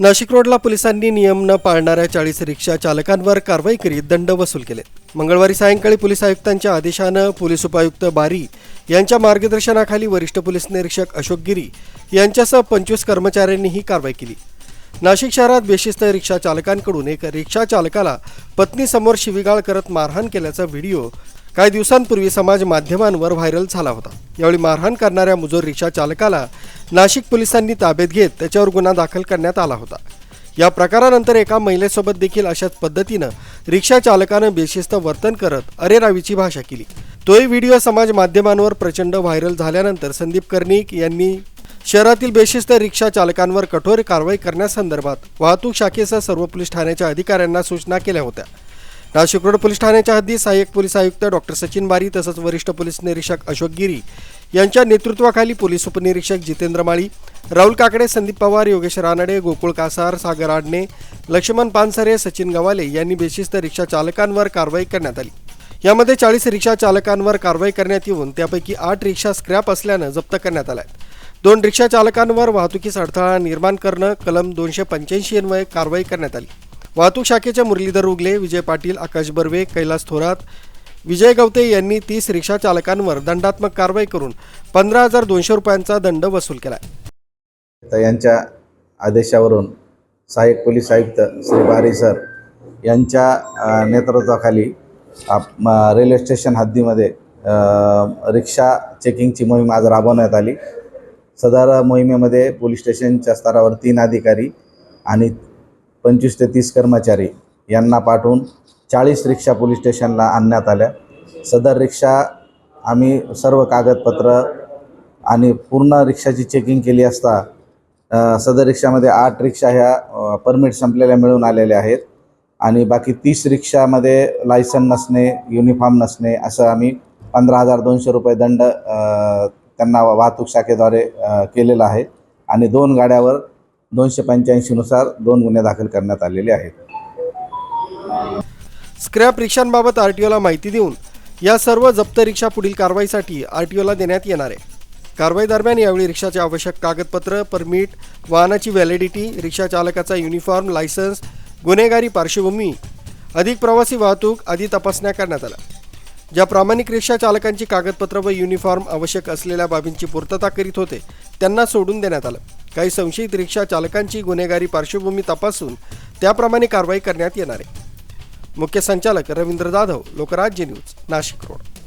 नाशिक रोडला पोलिसांनी नियम न पाळणाऱ्या चाळीस रिक्षा चालकांवर कारवाई करीत दंड वसूल केले. मंगळवारी सायंकाळी पोलीस आयुक्तांच्या आदेशानं पोलीस उपायुक्त बारी यांच्या मार्गदर्शनाखाली वरिष्ठ पोलीस निरीक्षक अशोक गिरी यांच्यासह पंचवीस कर्मचाऱ्यांनी ही कारवाई केली. नाशिक शहरात बेशिस्त रिक्षा चालकांकडून एक रिक्षा चालकाला पत्नीसमोर शिवीगाळ करत मारहाण केल्याचा व्हिडिओ काही दिवसांपूर्वी समाज माध्यमांवर व्हायरल झाला होता. यावेळी मारहाण करणाऱ्या मुजोर रिक्षा चालकाला नाशिक पोलिसांनी ताब्यात घेत त्याच्यावर गुन्हा दाखल करण्यात आला होता. या प्रकारानंतर एका महिलेसोबत देखील अशाच पद्धतीनं रिक्षा चालकानं बेशिस्त वर्तन करत अरेरावीची भाषा केली. तोही व्हिडिओ समाज माध्यमांवर प्रचंड व्हायरल झाल्यानंतर संदीप कर्णिक यांनी शहरातील बेशिस्त रिक्षा चालकांवर कठोर कारवाई करण्यासंदर्भात वाहतूक शाखेसह सर्व पोलीस ठाण्याच्या अधिकाऱ्यांना सूचना केल्या होत्या. नाशिक रोड पोलीस ठाण्याच्या हद्दीत सहाय्यक पोलीस आयुक्त डॉक्टर सचिन बारी तसंच वरिष्ठ पोलीस निरीक्षक अशोक गिरी यांच्या नेतृत्वाखाली पोलीस उपनिरीक्षक जितेंद्र माळी राहुल काकडे संदीप पवार योगेश रानडे गोकुळ कासार सागर आडणे लक्ष्मण पानसरे सचिन गवाले यांनी बेशिस्त रिक्षा चालकांवर कारवाई करण्यात आली. यामध्ये चाळीस रिक्षा चालकांवर कारवाई करण्यात येऊन त्यापैकी आठ रिक्षा स्क्रॅप असल्यानं जप्त करण्यात आल्या दोन रिक्षा चालकांवर वाहतुकीस अडथळा निर्माण करणं कलम दोनशे पंच्याऐंशी अन्वये कारवाई करण्यात आली. वाहतूक शाखेचे मुरलीधर उगले विजय पाटील आकाश बर्वे कैलास थोरात विजय गवते यांनी तीस रिक्षा चालकांवर दंडात्मक कारवाई करून पंधरा हजार दोनशे रुपयांचा दंड वसूल केला तर यांच्या आदेशावरून सहाय्यक पोलीस आयुक्त श्री बारी सर यांच्या नेतृत्वाखाली आप रेल्वे स्टेशन हद्दीमध्ये रिक्षा चेकिंगची मोहीम आज राबवण्यात आली. सदर मोहिमेमध्ये पोलीस स्टेशनच्या स्तरावर तीन अधिकारी आणि पंचवीस ते तीस कर्मचारी यांना पाठवून चाळीस रिक्षा पोलीस स्टेशनला आणण्यात आल्या. सदर रिक्षा आम्ही सर्व कागदपत्र आणि पूर्ण रिक्षाची चेकिंग केली असता सदर रिक्षामध्ये आठ रिक्षा ह्या परमिट संपलेल्या मिळून आलेल्या आहेत आणि बाकी तीस रिक्षामध्ये लायसन नसणे युनिफॉर्म नसणे असं आम्ही पंधरा हजार दोनशे रुपये दंड त्यांना वाहतूक शाखेद्वारे केलेला आहे. आणि दोन गाड्यावर दोनशे पंच्याऐंशीनुसार दोन गुन्हे दाखल करण्यात आलेले आहेत. स्क्रॅप रिक्षांबाबत आर टी ओला माहिती देऊन या सर्व जप्त रिक्षा पुढील कारवाईसाठी आर टी ओला देण्यात येणार आहे. कारवाई दरम्यान यावेळी रिक्षाचे आवश्यक कागदपत्र परमिट वाहनाची व्हॅलिडिटी रिक्षा चालकाचा युनिफॉर्म लायसन्स गुन्हेगारी पार्श्वभूमी अधिक प्रवासी वाहतूक आदी तपासण्या करण्यात आल्या. ज्या प्रामाणिक रिक्षा चालकांची कागदपत्र व युनिफॉर्म आवश्यक असलेल्या बाबींची पूर्तता करीत होते त्यांना सोडून देण्यात आलं. काही संशयित रिक्षा चालकांची गुन्हेगारी पार्श्वभूमी तपासून त्याप्रमाणे कारवाई करण्यात येणार आहे. मुख्य संचालक रवींद्र जाधव लोकराज्य न्यूज नाशिक रोड.